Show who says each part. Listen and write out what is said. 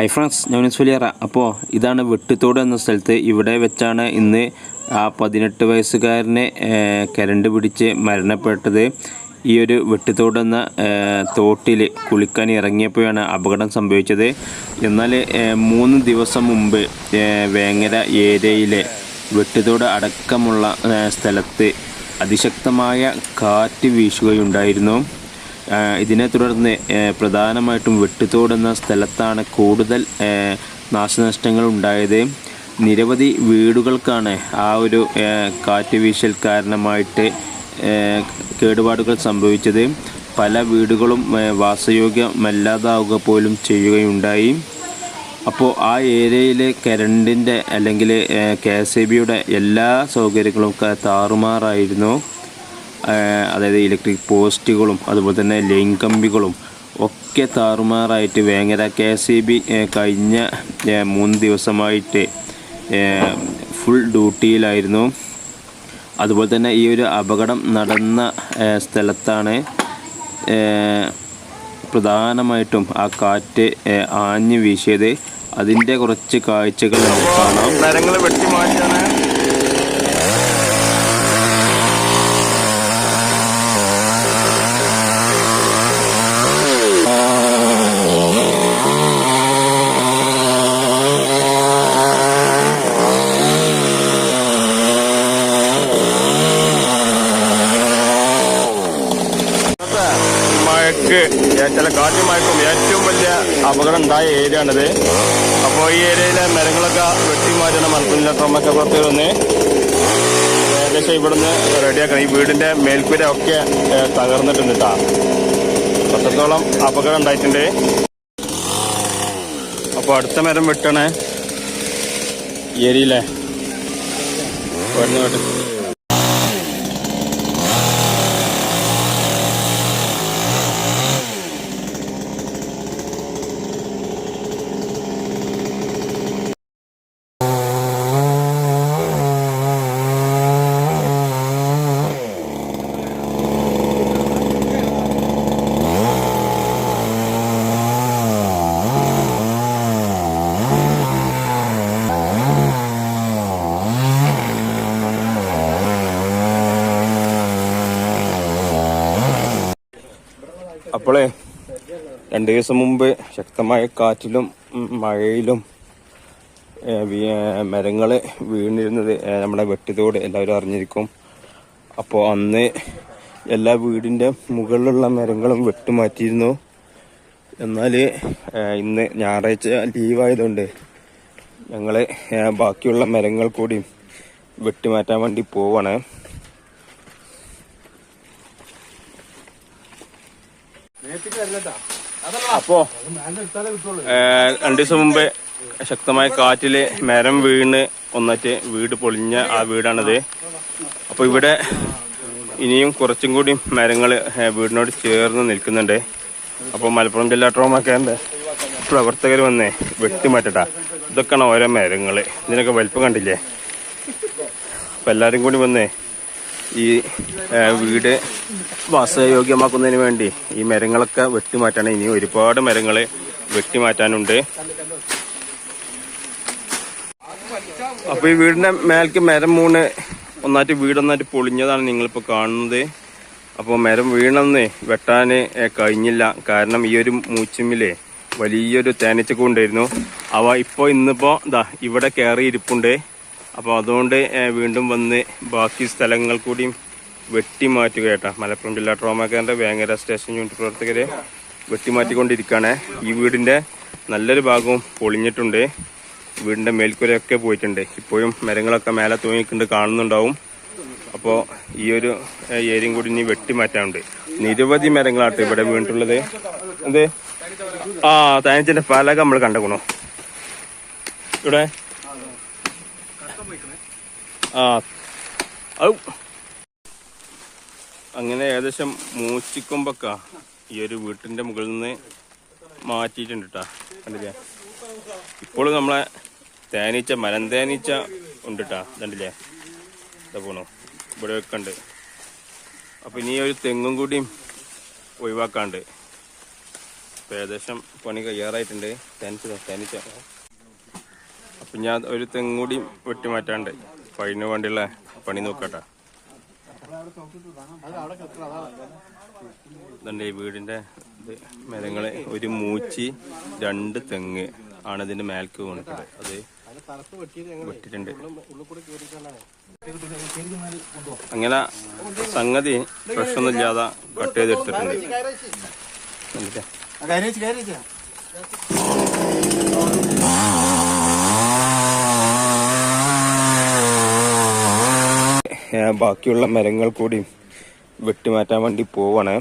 Speaker 1: Hi friends ഞാൻ സുലിയറ അപ്പോൾ ഇതാണ് വെട്ടിത്തോട് എന്ന സ്ഥലത്ത് ഇവിടെ വെച്ചാണ് ഇന്ന് ആ പതിനെട്ട് വയസ്സുകാരനെ കരണ്ട് പിടിച്ച് മരണപ്പെട്ടത്. ഈ ഒരു വെട്ടിത്തോട് എന്ന തോട്ടിൽ കുളിക്കാൻ ഇറങ്ങിയപ്പോഴാണ് അപകടം സംഭവിച്ചത്. എന്നാൽ മൂന്ന് ദിവസം മുമ്പ് വേങ്ങര ഏരിയയിലെ വെട്ടിത്തോട് അടക്കമുള്ള സ്ഥലത്ത് അതിശക്തമായ കാറ്റ് വീശുകയുണ്ടായിരുന്നു. ഇതിനെ തുടർന്ന് പ്രധാനമായിട്ടും വെട്ടുതോട് സ്ഥലത്താണ് കൂടുതൽ നാശനഷ്ടങ്ങൾ ഉണ്ടായത്. നിരവധി വീടുകൾക്കാണ് ആ ഒരു കാറ്റ് വീശൽ കാരണമായിട്ട് കേടുപാടുകൾ സംഭവിച്ചത്. പല വീടുകളും വാസയോഗ്യമല്ലാതാവുക പോലും ചെയ്യുകയുണ്ടായി. അപ്പോൾ ആ ഏരിയയിലെ കരണ്ടിന്റെ അല്ലെങ്കിൽ കെ എസ് ഇ ബിയുടെ എല്ലാ സൗകര്യങ്ങളും താറുമാറായിരുന്നു. അതായത് ഇലക്ട്രിക് പോസ്റ്റുകളും അതുപോലെ തന്നെ ലൈൻ കമ്പികളും ഒക്കെ താറുമാറായിട്ട് Vengara K S E B കഴിഞ്ഞ മൂന്ന് ദിവസമായിട്ട് ഫുൾ ഡ്യൂട്ടിയിലായിരുന്നു അതുപോലെ തന്നെ ഈ ഒരു അപകടം നടന്ന സ്ഥലത്താണ് പ്രധാനമായിട്ടും ആ കാറ്റ് ആഞ്ഞു വീശിയത്. അതിന്റെ കുറച്ച് കാഴ്ചകൾ നമുക്ക് കാണാം.
Speaker 2: മരങ്ങൾ ചില കാറ്റും മഴക്കും ഏറ്റവും വലിയ അപകടം ഉണ്ടായ ഏരിയ ആണിത് അപ്പോൾ ഈ ഏരിയയിലെ മരങ്ങളൊക്കെ വെട്ടി മാറ്റണം മലപ്പുറം ട്രമൊക്കെ പുറത്ത് വന്ന് ഏകദേശം ഇവിടുന്ന് റെഡിയാക്കണം. ഈ വീടിന്റെ മേൽക്കൂര ഒക്കെ തകർന്നിട്ടുണ്ട് അത്രത്തോളം അപകടം ഉണ്ടായിട്ടുണ്ട് അപ്പോൾ അടുത്ത മരം വെട്ടണേ ഏരിയയിലെ. വരുന്ന അപ്പോളേ രണ്ട് ദിവസം മുമ്പ് ശക്തമായ കാറ്റിലും മഴയിലും മരങ്ങൾ വീണിരുന്നത് നമ്മുടെ വെട്ടിതോട് എല്ലാവരും അറിഞ്ഞിരിക്കും. അപ്പോൾ അന്ന് എല്ലാ വീടിന്റെ മുകളിലുള്ള മരങ്ങളും വെട്ടുമാറ്റിയിരുന്നു. എന്നാൽ ഇന്ന് ഞായറാഴ്ച ലീവായതുകൊണ്ട് ഞങ്ങൾ ബാക്കിയുള്ള മരങ്ങൾ കൂടി വെട്ടിമാറ്റാൻ വേണ്ടി പോവാണ്. അപ്പോ രണ്ടു ദിവസം മുമ്പേ ശക്തമായ കാറ്റിൽ മരം വീണ് ഒന്നറ്റ് വീട് പൊളിഞ്ഞ ആ വീടാണത്. അപ്പൊ ഇവിടെ ഇനിയും കുറച്ചും കൂടി മരങ്ങൾ വീടിനോട് ചേർന്ന് നിൽക്കുന്നുണ്ട്. അപ്പൊ മലപ്പുറം ജില്ലാ ട്രോമാക്കാരന്റെ പ്രവർത്തകർ വന്നേ വെട്ടിമാറ്റട്ടാ. ഇതൊക്കെയാണ് ഓരോ മരങ്ങൾ. ഇതിനൊക്കെ വലിപ്പം കണ്ടില്ലേ? അപ്പൊ എല്ലാരും കൂടി വന്നേ ഈ വീട് വാസയോഗ്യമാക്കുന്നതിന് വേണ്ടി ഈ മരങ്ങളൊക്കെ വെട്ടിമാറ്റാണ് ഇനി ഒരുപാട് മരങ്ങൾ വെട്ടിമാറ്റാനുണ്ട്. അപ്പൊ ഈ വീടിന്റെ മേൽക്ക് മരം മൂന്ന് ഒന്നായിട്ട് വീടൊന്നായിട്ട് പൊളിഞ്ഞതാണ് നിങ്ങളിപ്പോ കാണുന്നത്. അപ്പോൾ മരം വീണെന്ന് വെട്ടാന് കഴിഞ്ഞില്ല. കാരണം ഈ ഒരു മൂച്ചിമ്മിലെ വലിയൊരു തേനച്ചക്കുണ്ടായിരുന്നു. അവ ഇപ്പോൾ ഇന്നിപ്പോ ഇതാ ഇവിടെ കയറി ഇരിപ്പുണ്ട് അപ്പോൾ അതുകൊണ്ട് വീണ്ടും വന്ന് ബാക്കി സ്ഥലങ്ങൾ കൂടിയും വെട്ടിമാറ്റുക കേട്ടോ. മലപ്പുറം ജില്ലാ ട്രോമാ കേന്ദ്ര വേങ്ങര സ്റ്റേഷൻ യൂണിറ്റ് പ്രവർത്തകരെ വെട്ടിമാറ്റിക്കൊണ്ടിരിക്കുകയാണ് ഈ വീടിന്റെ നല്ലൊരു ഭാഗവും പൊളിഞ്ഞിട്ടുണ്ട്. വീടിന്റെ മേൽക്കൂരയൊക്കെ പോയിട്ടുണ്ട്. ഇപ്പോഴും മരങ്ങളൊക്കെ മേലെ തൂങ്ങിക്കൊണ്ട് കാണുന്നുണ്ടാവും. അപ്പോൾ ഈ ഒരു ഏരിയയും കൂടി ഇനി വെട്ടിമാറ്റാനുണ്ട് നിരവധി മരങ്ങളാട്ടോ ഇവിടെ വീണിട്ടുള്ളത്. എന്ത്? ആ തേനീച്ചന്റെ പലക നമ്മൾ കണ്ടക്കണോ. ഇവിടെ ആ. ഔ. അങ്ങനെ ഏകദേശം മൂച്ചിക്കൊമ്പൊക്ക ഈ ഒരു വീട്ടിന്റെ മുകളിൽ നിന്ന് മാറ്റിയിട്ടുണ്ട് കേട്ടാ കണ്ടില്ലേ? ഇപ്പോൾ നമ്മളെ തേനീച്ച മരം തേനീച്ച ഉണ്ട് കേട്ടാ കണ്ടില്ലേ? ഇതാ പോണു. ഇവിടെ ഉണ്ട്. അപ്പൊ ഇനി ഒരു തെങ്ങും കൂടിയും ഒഴിവാക്കാണ്ട്. ഇപ്പൊ ഏകദേശം പണി കയ്യാറായിട്ടുണ്ട്. തേനീച്ച തേനീച്ച. അപ്പൊ ഞാൻ ഒരു തെങ്ങും വെട്ടി മാറ്റാണ്ട്. അപ്പൊ അതിന് വേണ്ടിയുള്ള പണി നോക്കട്ടെ. ഇതുണ്ട് ഈ വീടിന്റെ ഇത്. മരങ്ങൾ ഒരു മൂച്ചി രണ്ട് തെങ്ങ് ആണ് ഇതിന്റെ മേൽക്ക് വീണിട്ടുള്ളത്. അത് വെട്ടിട്ടുണ്ട് അങ്ങനെ സംഗതി പ്രശ്നമൊന്നും ഇല്ലാതെ കട്ട് ചെയ്തെടുത്തിട്ടുണ്ട് ബാക്കിയുള്ള മരങ്ങൾ കൂടി വെട്ടിമാറ്റാൻ വേണ്ടി പോവാണ്.